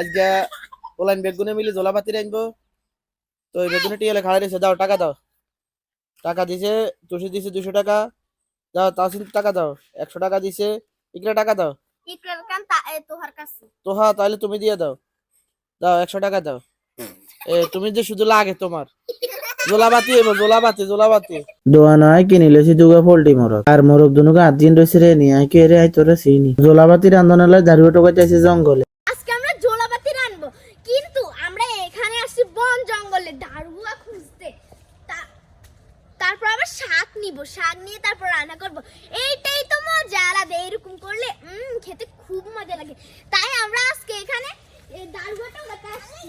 আজকে ওলাইন বেগুনে মিলি জোলাপাতি আনব তো এই বেগুনে টিয়ালে খাড়া দিয়েছে দাও টাকা দাও। টাকা দিছে তুষি দিছে দুশো টাকা। দাও তাসিন টাকা দাও একশো টাকা দিছে। ইকরা টাকা দাও। কান তা এ তোহার কাছে। তো হ্যাঁ তাহলে তুমি দিয়ে দাও। দাও একশো টাকা দাও। এ তুমি যে শুধু লাগে তোমার। জোলাবাতি এবার জোলাবাতি জোলাবাতি দোয়া নয় কিনিলেছি দুগা পোল্ট্রি মরক আর মরক দুনুকে আট দিন রয়েছে রে নিয়ে কে রে আই তোরা চিনি। জোলাবাতি রান্ধনালয় টোকাইতেছে জঙ্গলে আজকে আমরা জোলাবাতি রানবো কিন্তু আমরা এখানে আসছি বন জঙ্গলে দারুয়া খুঁজতে। তারপর আবার শাক নিব, শাক নিয়ে তারপর রান্না করব। এইটাই তো মজা, আলাদা, এরকম করলে খেতে খুব মজা লাগে তাই আমরা আজকে এখানে এই দারুয়াটা উড়াতে আসছি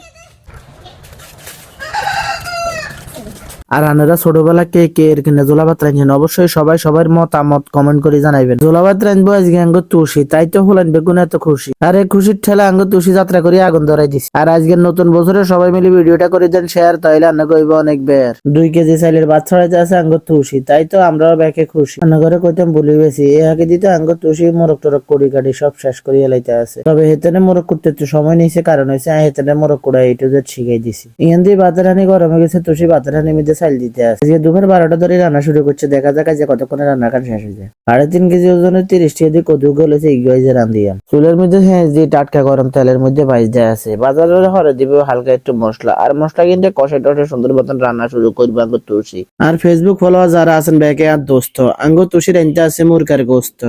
আর আনারা ছোটবেলা কে কে এর কিনা জোলাবাত রাঁধছেন অবশ্যই সবাই সবার মতামত কমেন্ট করে জানাইবেন। জোলাবাত রাঁধবো আজকে আঙ্গ তুষি তাই তো হলেন বেগুন এত খুশি। আর এই খুশির ঠেলা আঙ্গ তুষি যাত্রা করে, আগুন ধরাই দিছি। আর আজকের নতুন বছরে সবাই মিলে ভিডিওটা করে দেন শেয়ার তাইলে রান্না করব অনেক বের। দুই কেজি চাইলের ভাত ছড়াইতে আছে আঙ্গ তুষি তাই তো আমরাও ব্যাকে খুশি। রান্না করে কইতাম বলি বেশি এ আগে দিতে আঙ্গ তুষি মোরক টোরক কড়ি কাটি সব শেষ করে এলাইতে আছে। তবে হেতেনে মোরক করতে একটু সময় নিয়েছে, কারণ হয়েছে হেতেনে মোরক কোড়া এইটু যে শিখাই দিছি। ইয়ান দিয়ে বাতের গরমে গেছে তুষি বাতের হানি মধ্যে চাল দিতে আছে। দুপুর বারোটা ধরে রান্না শুরু করছে, দেখা যাক যে কতক্ষণে রান্না খান শেষ হয়ে যায় সাড়ে তিন কেজি ওজনের তিরিশ টি দিয়ে কদু গলেছে ইগুয়াই যে রান্ধিয়াম চুলের মধ্যে হ্যাঁ দিয়ে টাটকা গরম তেলের মধ্যে ভাইজ দেয়া আছে। বাজারে হরে দিবে হালকা একটু মশলা, আর মশলা কিন্তু কষে টসে সুন্দর মতন রান্না শুরু করবে আঙ্গ তুলসী। আর ফেসবুক ফলোয়ার যারা আছেন, ব্যাকে আর দোস্ত, আঙ্গ তুষির এনতে আছে মুরকার গোস্ত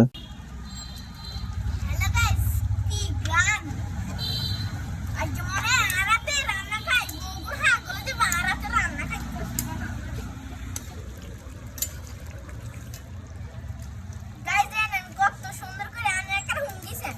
হ্যালো গাইস কি গান আজ মনে আরাতে রান্না খাই গুগুর হা করে দিব আরাতে রান্না খাই গাইস জানেন কত সুন্দর করে আমি একটা হুঙ্গিছে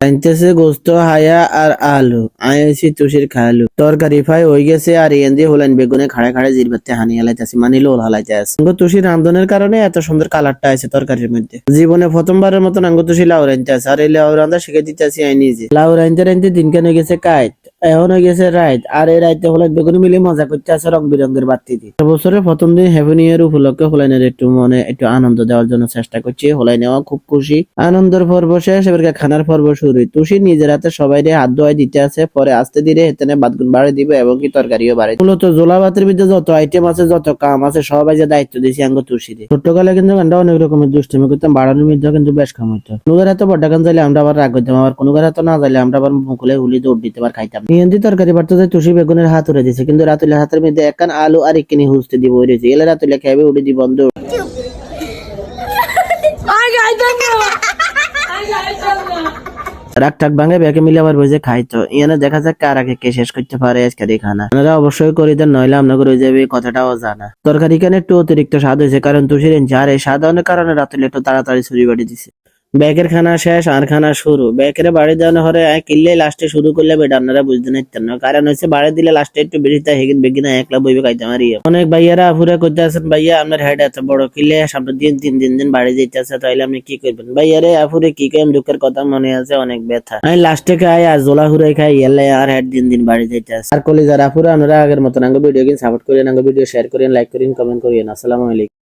আনতেছে গোস্ত, হায়া আর আলু। আইসি তুষির খালু। তরকারি ফাই হয়ে গেছে আর এন্দি হলেন বেগুনে খাড়ে খাড়ে জিরবাতে হানি হালাইতেছে মানে লোল হালাইতে আছে। আঙ্গ তুষির রান্ধনের কারণে এত সুন্দর কালারটা আছে তরকারির মধ্যে। জীবনে প্রথমবারের মতন আঙ্গ তুষি লাউ রাঁধতে আছে, আর এই লাউ রান্ধা শিখে দিতেছি আই নিজে। লাউ রাইনতে রাঁধতে দিন কেন গেছে কাইট। এখন হয়ে গেছে রাইত আর এই রাইতে হলেন বেগুন মিলে মজা করতে আছে রং বেরঙের বাতি দিয়ে বছরের প্রথম দিন হ্যাপি নিউ ইয়ার উপলক্ষে হোলাইনের একটু মনে, একটু আনন্দ দেওয়ার জন্য চেষ্টা করছি, হোলাই নেওয়া খুব খুশি। আনন্দের পর্ব শেষ এবার খানার পর্ব শুরু। তুষি নিজের হাতে সবাই রে হাত ধোয়াই দিতে আছে, পরে আস্তে ধীরে হেতেনে বাদগুন বাড়ি দিবে এবং কি তরকারিও বাড়ি মূলত জোলা ভাতের ভিতরে যত আইটেম আছে, যত কাম আছে, সবাই যে দায়িত্ব দিয়েছি আঙ্গ তুষি দিয়ে ছোট্টকালে কিন্তু আমরা অনেক রকমের দুষ্টমি করতাম, বাড়ানোর মধ্যে কিন্তু বেশ কাম হইতো। কোনো হাতে বড্ডা গান আমরা আবার রাগ করতাম আবার কোনো হাতে না চাইলে আমরা আবার মুখলে হুলি দৌড় দিতে পার খাইতাম নিয়ন্ত্রি তরকারি বাড়তে তুষি বেগুনের হাত উড়ে দিছে কিন্তু রাতুলের হাতের মধ্যে একখান আলু আর একখানি হুসতে দিব রয়েছে এলে রাতুলে খাইবে উড়ে দিব বন্ধ রাগ টাক ভাঙে ব্যাকে মিলে আবার বসে খাইতো ইয়ানে দেখা যাক কার আগে কে শেষ করতে পারে আজকের এই খানা আপনারা অবশ্যই করে দেন নইলে আপনাকে রয়ে যাবে কথাটাও জানা। তরকারি কেন একটু অতিরিক্ত স্বাদ হয়েছে কারণ তুষির আর এই স্বাদ অনেক কারণে রাতুলে একটু তাড়াতাড়ি ছুরি বাড়ি দিছে। ব্যাকের খানা শেষ, আর খানা শুরু। ব্যাকের বাড়ি দেওয়ানো হরে কিনলে লাস্টে শুরু করলে বেটা, আপনারা বুঝতে নিতেন না। কারণ হচ্ছে বাড়ি দিলে লাস্টে একটু বেশি, তাই হেগিন বেগিন একলা বইবে খাইতে মারি অনেক ভাইয়ারা আফুরে করতে আছেন ভাইয়া, আপনার হেড এত বড় কিলে সামনে দিন তিন দিন দিন বাড়ি যেতে আছে তাইলে আপনি কি করবেন? ভাইয়ারে আফুরে কি কেম দুঃখের কথা মনে আছে, অনেক ব্যথা। আমি লাস্টে খাই, আর জোলা হুরে খাই এলে আর হেড দিন দিন বাড়ি যেতে আছে আর কলিজার আফুরে আপনারা আগের মতন আঙ্গ ভিডিও কিন সাপোর্ট করেন আঙ্গ ভিডিও শেয়ার করেন লাইক করেন কমেন্ট করেন আসসালামু আলাইকুম।